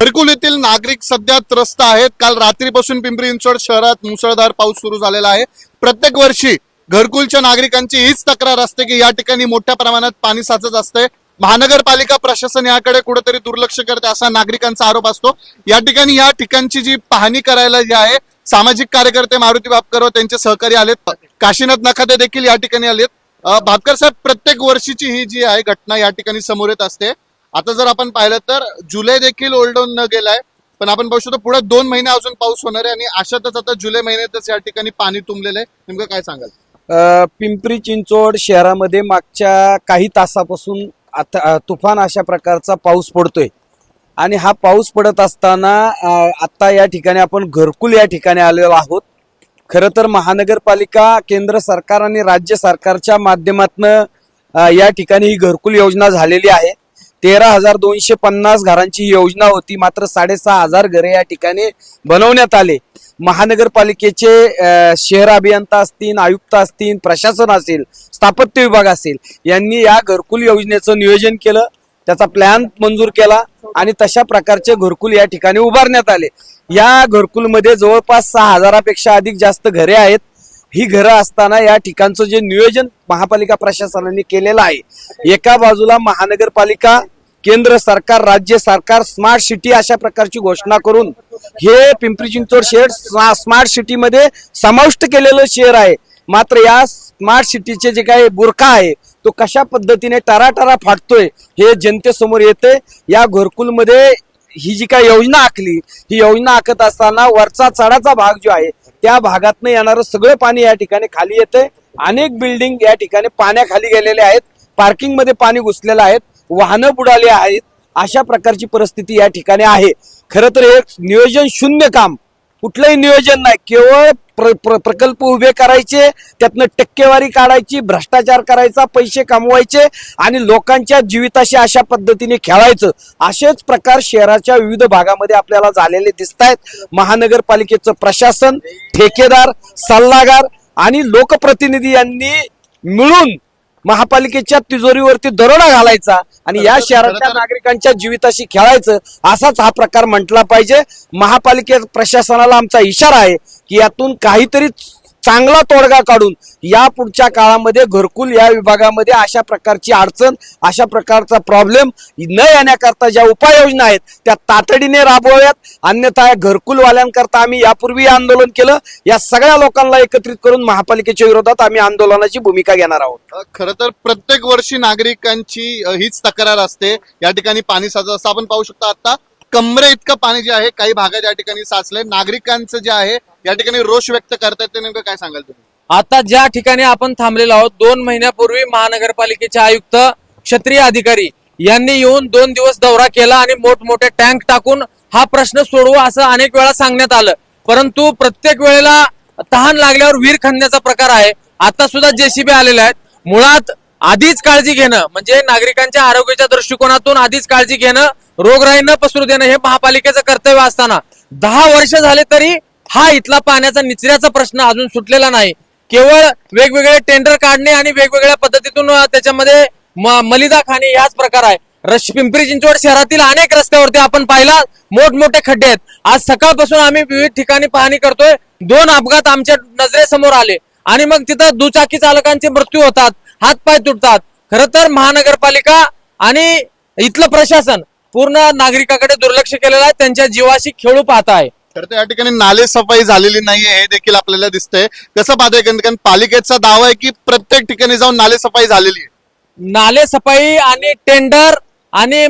घरकुल येथील नागरिक सध्या त्रस्त आहेत. काल रात्रीपासून पिंपरी चिंचवड शहरात मुसळधार पाऊस सुरू झालेला आहे. प्रत्येक वर्षी घरकुलच्या नागरिकांची हीच तक्रार असते की या ठिकाणी मोठ्या प्रमाणात पाणी साचत असते. महानगरपालिका प्रशासन याकडे कुठेतरी दुर्लक्ष करते असा नागरिकांचा आरोप असतो. या ठिकाणी या ठिकाणची जी पाहणी करायला जी आहे सामाजिक कार्यकर्ते मारुती भापकर व त्यांचे सहकारी आलेत. काशीनाथ नखाते देखील या ठिकाणी आलेत. भापकर साहेब प्रत्येक वर्षीची ही जी आहे घटना या ठिकाणी समोर येत असते. आता जर आपण पाहिलं तर जुलै देखील ओल्डाऊन न गेलाय पण आपण पाहू शकतो पुढे दोन महिने अजून पाऊस होणार आहे आणि अशातच आता जुलै महिन्यातच या ठिकाणी पाणी तुंबलेलं आहे. नेमकं काय सांगाल? पिंपरी चिंचवड शहरामध्ये मागच्या काही तासापासून आता तुफान अशा प्रकारचा पाऊस पडतोय. आणि हा पाऊस पडत असताना आता या ठिकाणी आपण घरकुल या ठिकाणी आलेलो आहोत. खरं तर महानगरपालिका केंद्र सरकार आणि राज्य सरकारच्या माध्यमातनं या ठिकाणी ही घरकुल योजना झालेली आहे. तेरा हजार दोनशे पन्नास घरांची ही योजना होती. मात्र साडेसहा हजार घरे या ठिकाणी बनवण्यात आले. महानगरपालिकेचे शहर अभियंता असतील आयुक्त असतील प्रशासन असेल स्थापत्य विभाग असेल यांनी या घरकुल योजनेचं नियोजन केलं. त्याचा प्लॅन मंजूर केला आणि तशा प्रकारचे घरकुल या ठिकाणी उभारण्यात आले. या घरकुलमध्ये जवळपास सहा हजारापेक्षा अधिक जास्त घरे आहेत. ही घरं असताना या ठिकाणचं जे नियोजन महापालिका प्रशासनाने केलेलं आहे. एका बाजूला महानगरपालिका केंद्र सरकार राज्य सरकार स्मार्ट सिटी अशा प्रकारची घोषणा करून हे पिंपरी चिंचवड शहर स्मा- स्मार्ट सिटीमध्ये समाविष्ट केलेलं शहर आहे. मात्र या स्मार्ट सिटीचे जे काही बुरखा आहे तो कशा पद्धतीने टराटरा फाटतोय हे जनतेसमोर येते. या घरकुलमध्ये ही जी काही योजना आखली ही योजना आखत असताना वरचा चढाचा भाग जो आहे त्या भागातनं येणारं सगळं पाणी या ठिकाणी खाली येते अनेक बिल्डिंग या ठिकाणी पाण्याखाली गेलेले आहेत. पार्किंगमध्ये पाणी घुसलेलं आहेत. वाहनं बुडाली आहेत. अशा प्रकारची परिस्थिती या ठिकाणी आहे. खरं तर हे नियोजन शून्य काम. कुठलंही नियोजन नाही. केवळ प्र, प्र, प्रकल्प उभे करायचे त्यातनं टक्केवारी काढायची भ्रष्टाचार करायचा पैसे कमवायचे आणि लोकांच्या जीविताशी अशा पद्धतीने खेळायचं. असेच प्रकार शहराच्या विविध भागामध्ये आपल्याला झालेले दिसत आहेत महानगरपालिकेचं प्रशासन ठेकेदार सल्लागार आणि लोकप्रतिनिधी यांनी मिळून महापालिकेच्या तिजोरीवरती दरोडा घालायचा. आणि या शहराच्या नागरिकांच्या जीविताशी खेळायचं असाच हा प्रकार म्हटला पाहिजे. महापालिके प्रशासनाला आमचा इशारा आहे की यातून काहीतरी चांगला तोडगा काढून या पुढच्या काळामध्ये घरकुल या विभागामध्ये अशा प्रकारची अडचण अशा प्रकारचा प्रॉब्लेम न येण्याकरता ज्या उपाययोजना आहेत त्या तातडीने राबवाव्यात. अन्यथा या घरकुलवाल्यांकरता आम्ही यापूर्वी आंदोलन केलं. या सगळ्या लोकांना एकत्रित करून महापालिकेच्या विरोधात आम्ही आंदोलनाची भूमिका घेणार आहोत. खर खरं तर प्रत्येक वर्षी नागरिकांची हीच तक्रार असते. या ठिकाणी पाणी साचा असं आपण पाहू शकतो आता कमरे इतकं पाणी जे आहे काही भागात या ठिकाणी साचलंय. नागरिकांचं जे आहे या ठिकाणी रोष व्यक्त करतायत ते नेमकं काय सांगाल तुम्ही? आता ज्या ठिकाणी आपण थांबलेलो आहोत दोन महिन्यापूर्वी महानगरपालिकेचे आयुक्त क्षत्रिय अधिकारी यांनी येऊन दोन दिवस दौरा केला आणि मोठमोठे टँक टाकून हा प्रश्न सोडवू असं अनेक वेळा सांगण्यात आलं. परंतु प्रत्येक वेळेला तहान लागल्यावर वीर खणण्याचा प्रकार आहे. आता सुद्धा जेसीबी आलेले आहेत. मुळात आधीच काळजी घेणं म्हणजे नागरिकांच्या आरोग्याच्या दृष्टिकोनातून आधीच काळजी घेणं रोगराई न पसरू देणं हे महापालिकेचं कर्तव्य असताना. दहा वर्ष झाले तरी हा इथला पाण्याचा निचऱ्याचा प्रश्न अजून सुटलेला नाही. केवळ वेगवेगळे टेंडर काढणे आणि वेगवेगळ्या पद्धतीतून त्याच्यामध्ये मलिदा खाणे याच प्रकार आहे. रश पिंपरी चिंचवड शहरातील अनेक रस्त्यावरती आपण पाहिला मोठमोठे खड्डे आहेत. आज सकाळपासून आम्ही विविध ठिकाणी पाहणी करतोय. दोन अपघात आमच्या नजरेसमोर आले. आणि मग तिथं दुचाकी चालकांचे मृत्यू होतात हातपाय तुटतात. खरं तर महानगरपालिका आणि इथलं प्रशासन पूर्ण नागरिकाकडे दुर्लक्ष केलेलं आहे त्यांच्या जीवाशी खेळू पाहत आहे खरं तर या ठिकाणी नाले सफाई झालेली नाहीये हे देखील आपल्याला दिसतंय. कसं पाहताय? कारण पालिकेचा दावा आहे की प्रत्येक ठिकाणी जाऊन नाले सफाई झालेली आहे. नाले सफाई आणि टेंडर आणि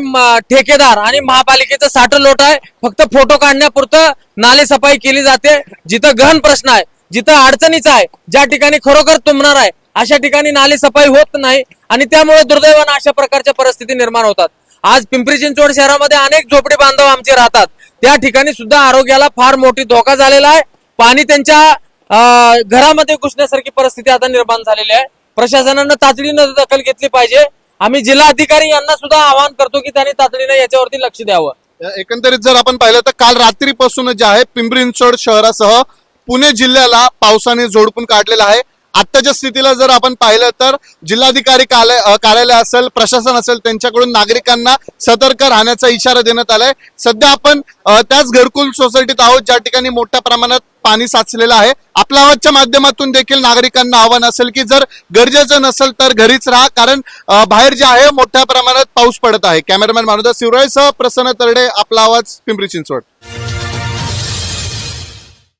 ठेकेदार आणि महापालिकेचं साठ लोट आहे. फक्त फोटो काढण्यापुरतं नाले सफाई केली जाते. जिथं गहन प्रश्न आहे जिथं अडचणीचं आहे ज्या ठिकाणी खरोखर तुंबणार आहे अशा ठिकाणी नाले सफाई होत नाही आणि त्यामुळे दुर्दैवानं अशा प्रकारच्या परिस्थिती निर्माण होतात. आज पिंपरी चिंचवड शहरामध्ये अनेक झोपडी बांधव आमचे राहतात. त्या ठिकाणी सुद्धा आरोग्याला फार मोठी धोका झालेला आहे. पाणी त्यांच्या घरामध्ये घुसण्यासारखी परिस्थिती आता निर्माण झालेली आहे. प्रशासनानं तातडीनं दखल घेतली पाहिजे. आम्ही जिल्हा अधिकारी यांना सुद्धा आवाहन करतो की त्यांनी तातडीनं याच्यावरती लक्ष द्यावं. एकंदरीत जर आपण पाहिलं तर काल रात्रीपासून जे आहे पिंपरी चिंचवड शहरासह पुणे जिल्ह्याला पावसाने झोडपून काढलेला आहे. आत्ताच्या स्थितीला जर आपण पाहिलं तर जिल्हाधिकारी कार्यालय कार्यालय असेल प्रशासन असेल त्यांच्याकडून नागरिकांना सतर्क राहण्याचा इशारा देण्यात आलाय. सध्या आपण त्याच घरकुल सोसायटीत आहोत ज्या ठिकाणी मोठ्या प्रमाणात पाणी साचलेलं आहे. आपल्या आवाजच्या माध्यमातून देखील नागरिकांना आव्हान असेल की जर गरजेचं नसेल तर घरीच राहा कारण बाहेर जे आहे मोठ्या प्रमाणात पाऊस पडत आहे. कॅमेरामॅन मानुदा शिवरायसह प्रसन्न तरडे आपला आवाज पिंपरी चिंचवड.